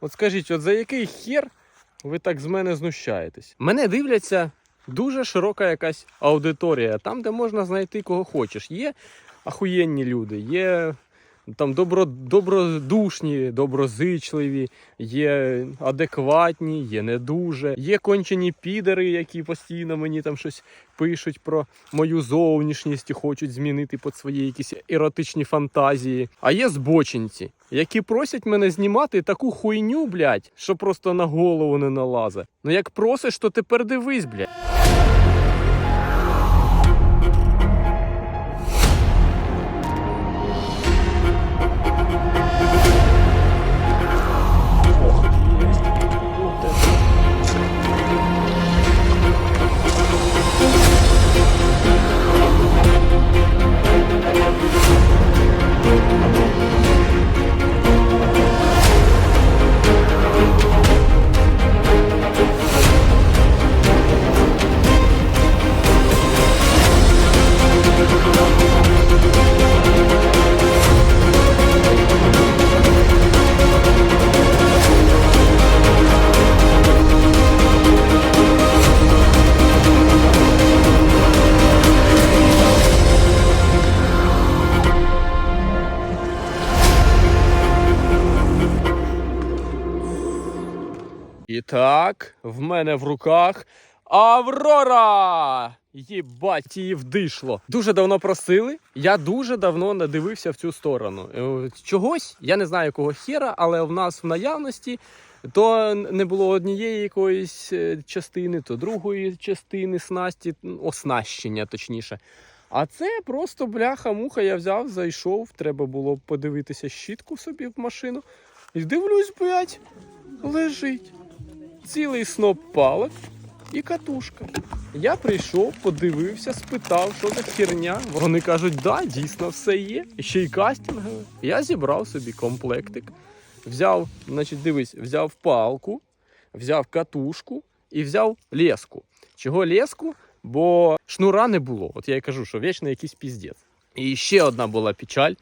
От скажіть, от за який хер ви так з мене знущаєтесь? Мене дивляться дуже широка якась аудиторія, там, де можна знайти кого хочеш. Є ахуєнні люди, є там добро, добродушні, доброзичливі, є адекватні, є не дуже. Є кончені підери, які постійно мені там щось пишуть про мою зовнішність і хочуть змінити під свої якісь еротичні фантазії. А є збочинці, які просять мене знімати таку хуйню, блядь, що просто на голову не налазе. Ну як просиш, то тепер дивись, блядь. Так, в мене в руках Аврора! Єбать, її вдишло. Дуже давно просили. Я дуже давно не дивився в цю сторону. Е, Чогось, я не знаю якого хера, але в нас в наявності то не було однієї якоїсь е, частини, то другої частини снасті, оснащення точніше. А це просто бляха-муха. Я взяв, зайшов. Треба було подивитися щітку собі в машину. І дивлюсь, блядь, лежить цілий сноп палок і катушка. Я прийшов, подивився, спитав, що за херня. Вони кажуть, да, дійсно все є. Ще й кастингове. Я зібрав собі комплектик. Взяв, значить, дивись, взяв палку, взяв катушку і взяв леску. Чого леску? Бо шнура не було. От я й кажу, що вічно якийсь піздець. І ще одна була печаль,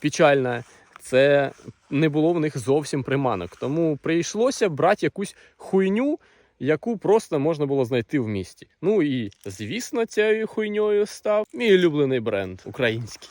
печальна. Це не було в них зовсім приманок. Тому прийшлося брати якусь хуйню, яку просто можна було знайти в місті. Ну і звісно, цією хуйньою став мій улюблений бренд український.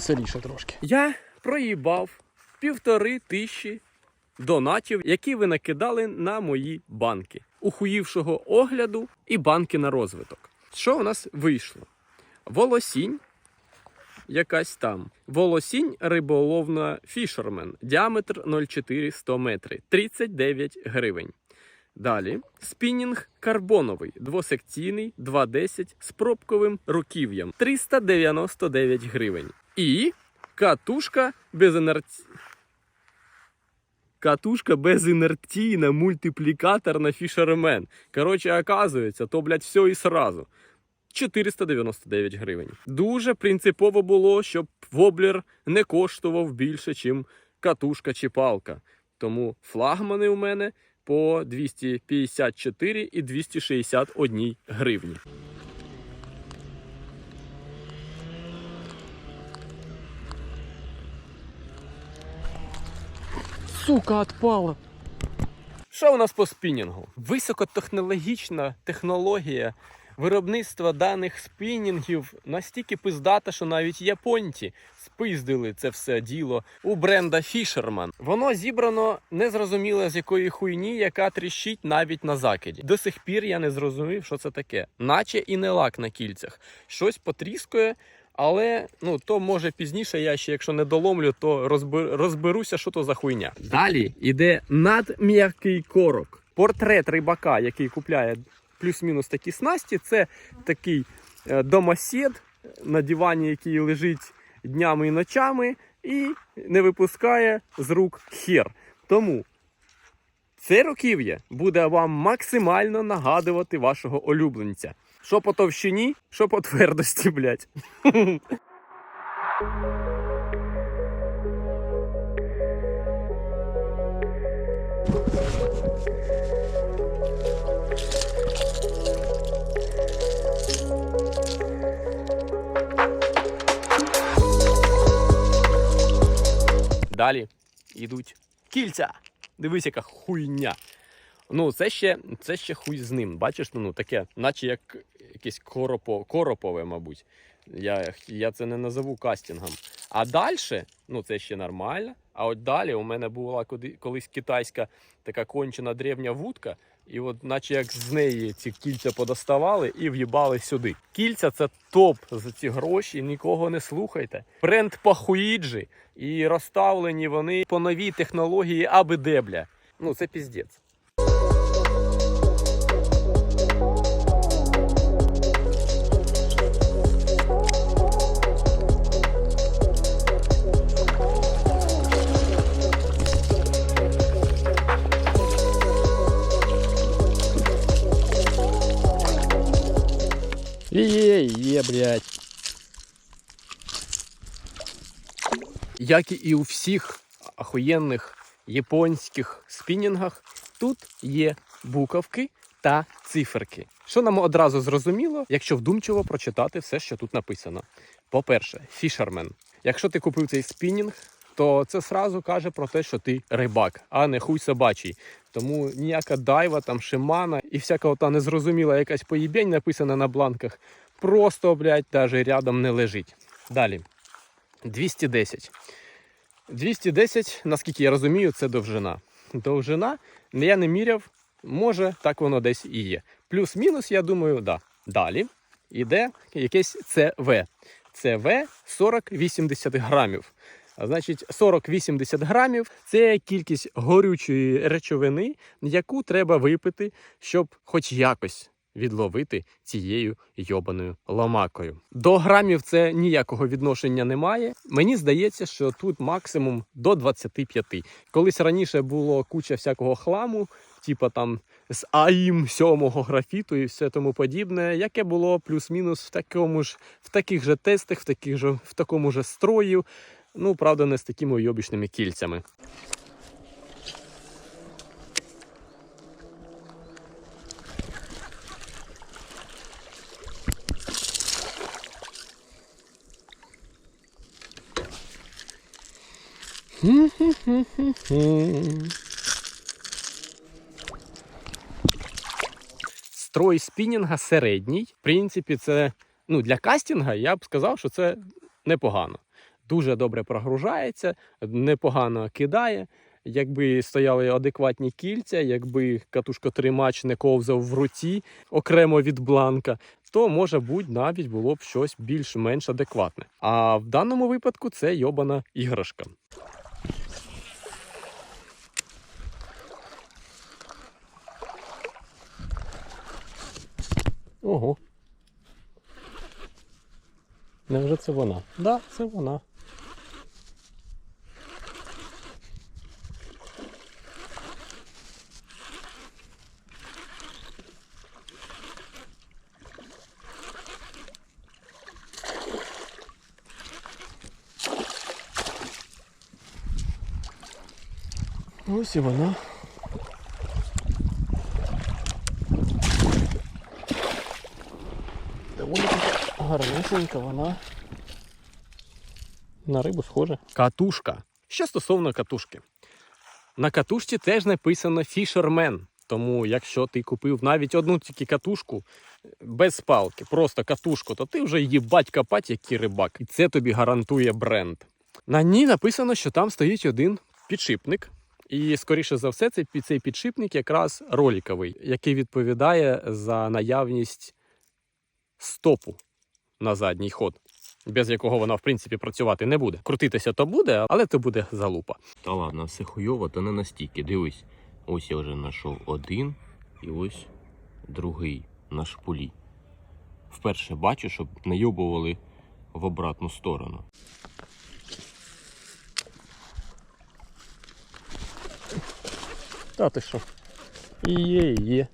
Веселіше трошки. Я проїбав півтори тисячі донатів, які ви накидали на мої банки, ухуївшого огляду і банки на розвиток. Що у нас вийшло? Волосінь. Якась там. Волосінь риболовна фішермен. Діаметр 0,4 метри. 39 гривень. Далі спінінг карбоновий, двосекційний 2,10 з пробковим руків'ям 399 гривень. І катушка безінерці... Катушка безінерційна мультиплікаторна фішермен. Коротше, оказується, то, блядь, все і сразу. 499 гривень. Дуже принципово було, щоб воблер не коштував більше, ніж катушка чи палка. Тому флагмани у мене по 254 і 261 гривні. Сука, отпала. Що у нас по спінінгу? Високотехнологічна технологія виробництва даних спінінгів настільки пиздата, що навіть японці спиздили це все діло у бренда Fisherman. Воно зібрано незрозуміло з якої хуйні, яка тріщить навіть на закиді. До сих пір я не зрозумів, що це таке, наче і не лак на кільцях. Щось потріскує. Але ну то може пізніше, я ще якщо не доломлю, то розбер, розберуся, що то за хуйня. Далі йде надм'який корок. Портрет рибака, який купляє плюс-мінус такі снасті, це такий е, домосід на дивані, який лежить днями і ночами, і не випускає з рук хер. Тому це руків'я буде вам максимально нагадувати вашого улюбленця. Що по товщині, що по твердості, блядь. Далі йдуть кільця. Дивись, яка хуйня. Ну, це ще, це ще хуй з ним. Бачиш, ну таке, наче як якесь коропо, коропове, мабуть. Я, я це не назову кастингом. А далі, ну це ще нормально. А от далі у мене була колись китайська така кончена древня вудка, і от, наче як з неї ці кільця подоставали і в'їбали сюди. Кільця це топ за ці гроші. Нікого не слухайте. Бренд Пахуїджі і розставлені вони по новій технології аби дебля. Ну це піздець. Є, є, блядь. Як і у всіх ахуєнних японських спінінгах, тут є буковки та циферки. Що нам одразу зрозуміло, якщо вдумчиво прочитати все, що тут написано. По-перше, фішермен. Якщо ти купив цей спінінг, то це сразу каже про те, що ти рибак, а не хуй собачий. Тому ніяка дайва, там шимана і всяка ота незрозуміла якась поїбень написана на бланках, просто, блядь, навіть рядом не лежить. Далі. 210. 210, наскільки я розумію, це довжина. Довжина, я не міряв, може, так воно десь і є. Плюс-мінус, я думаю, да. Далі йде якесь ЦВ. ЦВ 40-80 грамів. Значить, 40-80 грамів це кількість горючої речовини, яку треба випити, щоб хоч якось відловити цією йобаною ломакою. До грамів це ніякого відношення немає. Мені здається, що тут максимум до 25. Колись раніше було куча всякого хламу, типа там з АІМ сьомого графіту і все тому подібне, яке було плюс-мінус в такому ж в таких же тестах, в таких же в такому же строю. Ну, правда, не з такими уйобічними кільцями. Строй спінінга середній. В принципі, це ну, для кастінга я б сказав, що це непогано. Дуже добре прогружається, непогано кидає. Якби стояли адекватні кільця, якби катушкотримач не ковзав в руці окремо від бланка, то може бути навіть було б щось більш-менш адекватне. А в даному випадку це йобана іграшка. Ого. Невже це вона? Так, да, це вона. Ось і вона. Доволі гарнесенька вона. На рибу схожа. Катушка. Що стосовно катушки. На катушці теж написано Fisherman. Тому, якщо ти купив навіть одну тільки катушку без палки, просто катушку, то ти вже їбать копать, як і рибак. І це тобі гарантує бренд. На ній написано, що там стоїть один підшипник. І, скоріше за все, цей, цей підшипник якраз роликовий, який відповідає за наявність стопу на задній ход, без якого вона, в принципі, працювати не буде. Крутитися то буде, але це буде залупа. Та ладно, все хуйово, то не настільки. Дивись, ось я вже знайшов один і ось другий на шпулі. Вперше бачу, щоб найобували в обратну сторону. Та ти що? І є, і є.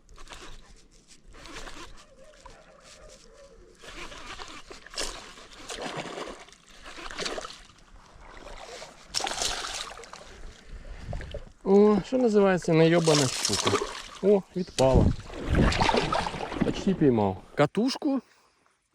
О, що називається найобана щука. О, відпала. Почти піймав. Катушку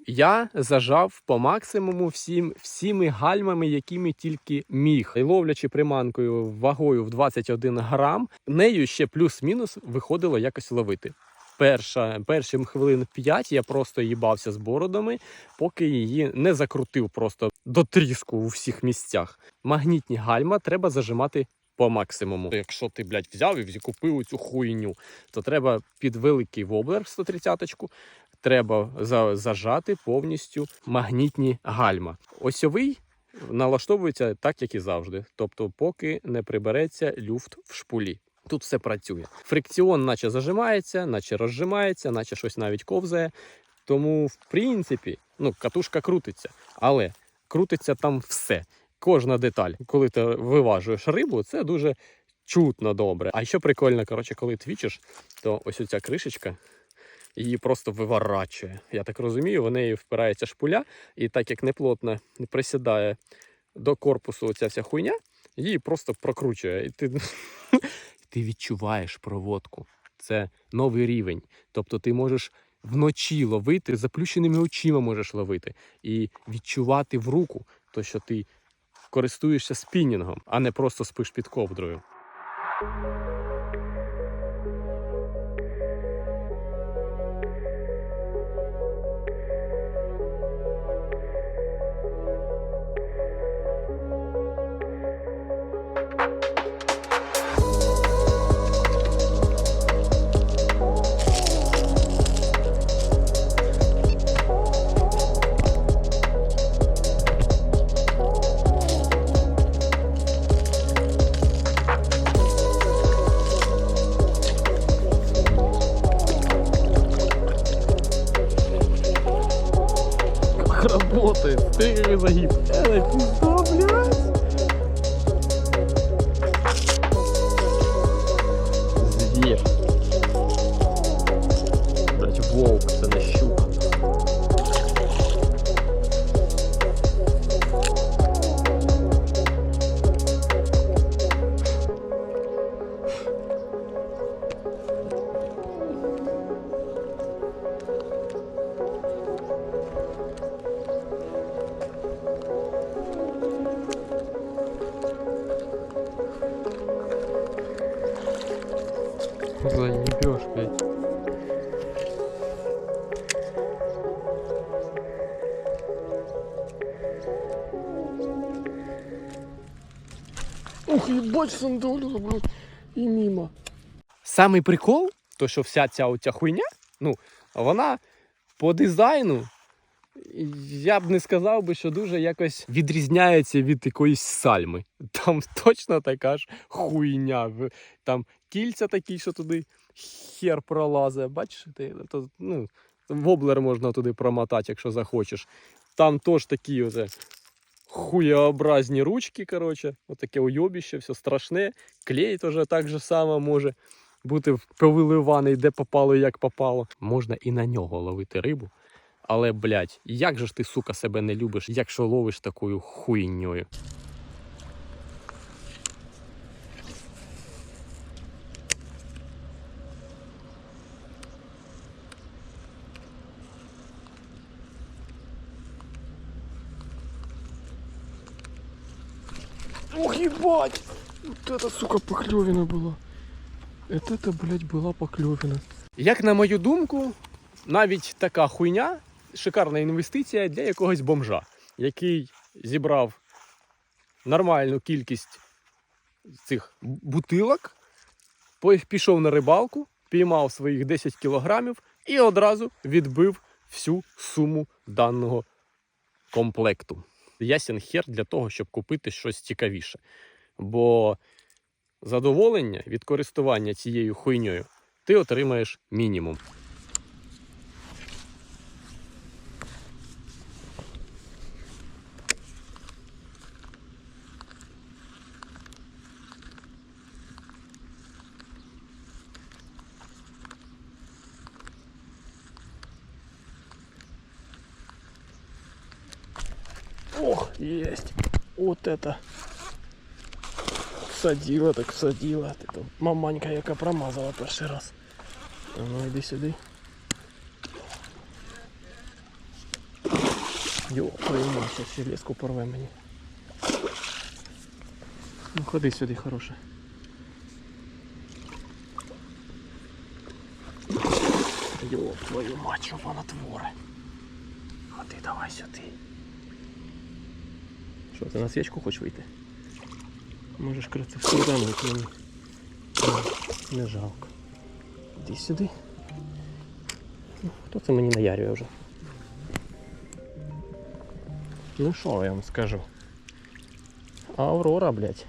я зажав по максимуму всім, всіми гальмами, якими тільки міг. І ловлячи приманкою вагою в 21 грам, нею ще плюс-мінус виходило якось ловити. Перша, перші хвилин 5 я просто їбався з бородами, поки її не закрутив просто до тріску у всіх місцях. Магнітні гальма треба зажимати по максимуму. Якщо ти, блядь, взяв і купив цю хуйню, то треба під великий воблер 130-ку, треба зажати повністю магнітні гальма. Осьовий налаштовується так, як і завжди. Тобто, поки не прибереться люфт в шпулі. Тут все працює. Фрикціон, наче зажимається, наче розжимається, наче щось навіть ковзає. Тому, в принципі, ну, катушка крутиться, але крутиться там все. Кожна деталь, коли ти виважуєш рибу, це дуже чутно добре. А що прикольно, коротше, коли твічиш, то ось оця кришечка її просто виворачує. Я так розумію, в неї впирається шпуля, і так як неплотно присідає до корпусу оця вся хуйня, її просто прокручує. І ти, ти відчуваєш проводку. Це новий рівень. Тобто ти можеш вночі ловити, заплющеними очима можеш ловити і відчувати в руку, то що ти користуєшся спінінгом, а не просто спиш під ковдрою. Как ти загиб. пізда, блядь. Заебешь, блядь. Ух, ебать, сандалю, блядь, і мимо. Самий прикол, то що вся ця оця хуйня, ну, вона по дизайну, я б не сказав би, що дуже якось відрізняється від якоїсь сальми. Там точно така ж хуйня. Там кільця такі, що туди хер пролазить. Бачиш, ти, то, ну, воблер можна туди промотати, якщо захочеш. Там теж такі оце хуєобразні ручки, коротше, отаке уйобіще, все страшне. Клей теж так же само може бути повиливаний, де попало і як попало. Можна і на нього ловити рибу. Але, блядь, як же ж ти, сука, себе не любиш, якщо ловиш такою хуйньою? Ух, ебать! Вот это, сука, поклевина была. Это, это, блядь, была поклевина. Як на мою думку, навіть така хуйня шикарна інвестиція для якогось бомжа, який зібрав нормальну кількість цих бутилок, по- пішов на рибалку, піймав своїх 10 кілограмів і одразу відбив всю суму даного комплекту. Ясен хер для того, щоб купити щось цікавіше. Бо задоволення від користування цією хуйньою ти отримаєш мінімум. Вот это. Всадила, так всадила. Ти то маманька, яка промазала перший раз. А ну іди сюди. Йо, твою мать, сейчас железку порве мені. Ну ходи сюди, хороше. Йо, твою мать, що вона творе. Ходи, давай сюди. Що, ти на свічку хочеш вийти? Можеш крити встигнути мені. Не, не жалко. Іди сюди. Ну, хто це мені наярює вже? Ну що я вам скажу? Аврора, блядь.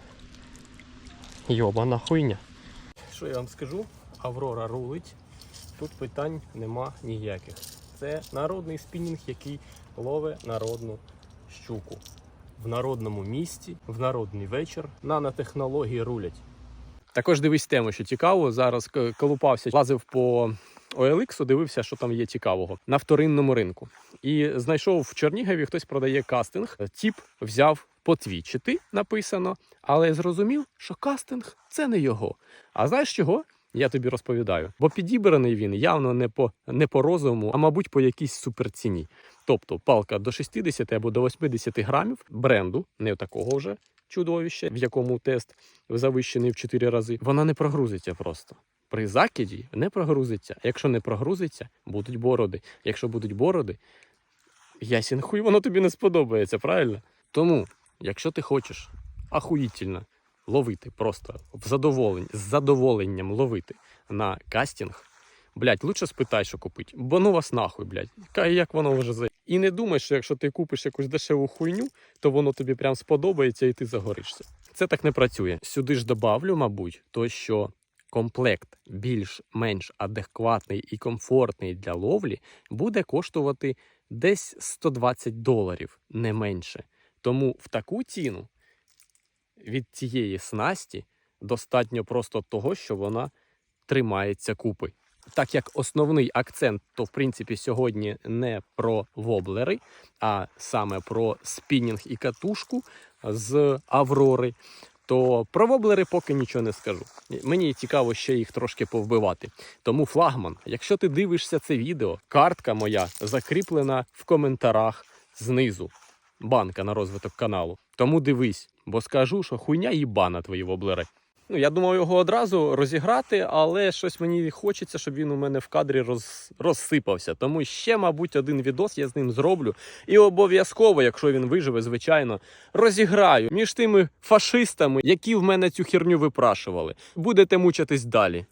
Йобана хуйня. Що я вам скажу? Аврора рулить. Тут питань нема ніяких. Це народний спінінг, який ловить народну щуку. В народному місті, в народний вечір. Нанотехнології рулять. Також дивись тему, що цікаво. Зараз колупався, лазив по OLX, дивився, що там є цікавого на вторинному ринку. І знайшов в Чернігові хтось продає кастинг. Тіп взяв потвічити, написано, але зрозумів, що кастинг це не його. А знаєш чого? Я тобі розповідаю. Бо підібраний він явно не по, не по розуму, а мабуть по якійсь суперціні. Тобто палка до 60 або до 80 грамів бренду, не такого вже чудовища, в якому тест завищений в 4 рази, вона не прогрузиться просто. При закиді не прогрузиться. Якщо не прогрузиться, будуть бороди. Якщо будуть бороди, ясін хуй воно тобі не сподобається, правильно? Тому, якщо ти хочеш ахуїтельно ловити просто в задоволень, з задоволенням ловити на кастинг, блядь, лучше спитай, що купить. Бо ну вас нахуй, блядь. Як воно вже за. І не думай, що якщо ти купиш якусь дешеву хуйню, то воно тобі прям сподобається і ти загоришся. Це так не працює. Сюди ж добавлю, мабуть, то що комплект більш-менш адекватний і комфортний для ловлі буде коштувати десь 120 доларів, не менше. Тому в таку ціну від цієї снасті достатньо просто того, що вона тримається купи. Так як основний акцент, то в принципі сьогодні не про воблери, а саме про спінінг і катушку з Аврори, то про воблери поки нічого не скажу. Мені цікаво ще їх трошки повбивати. Тому флагман, якщо ти дивишся це відео, картка моя закріплена в коментарях знизу. Банка на розвиток каналу. Тому дивись, бо скажу, що хуйня їбана твої воблери. Ну, я думав його одразу розіграти, але щось мені хочеться, щоб він у мене в кадрі роз... розсипався. Тому ще, мабуть, один відос я з ним зроблю. І обов'язково, якщо він виживе, звичайно, розіграю між тими фашистами, які в мене цю херню випрашували. Будете мучитись далі.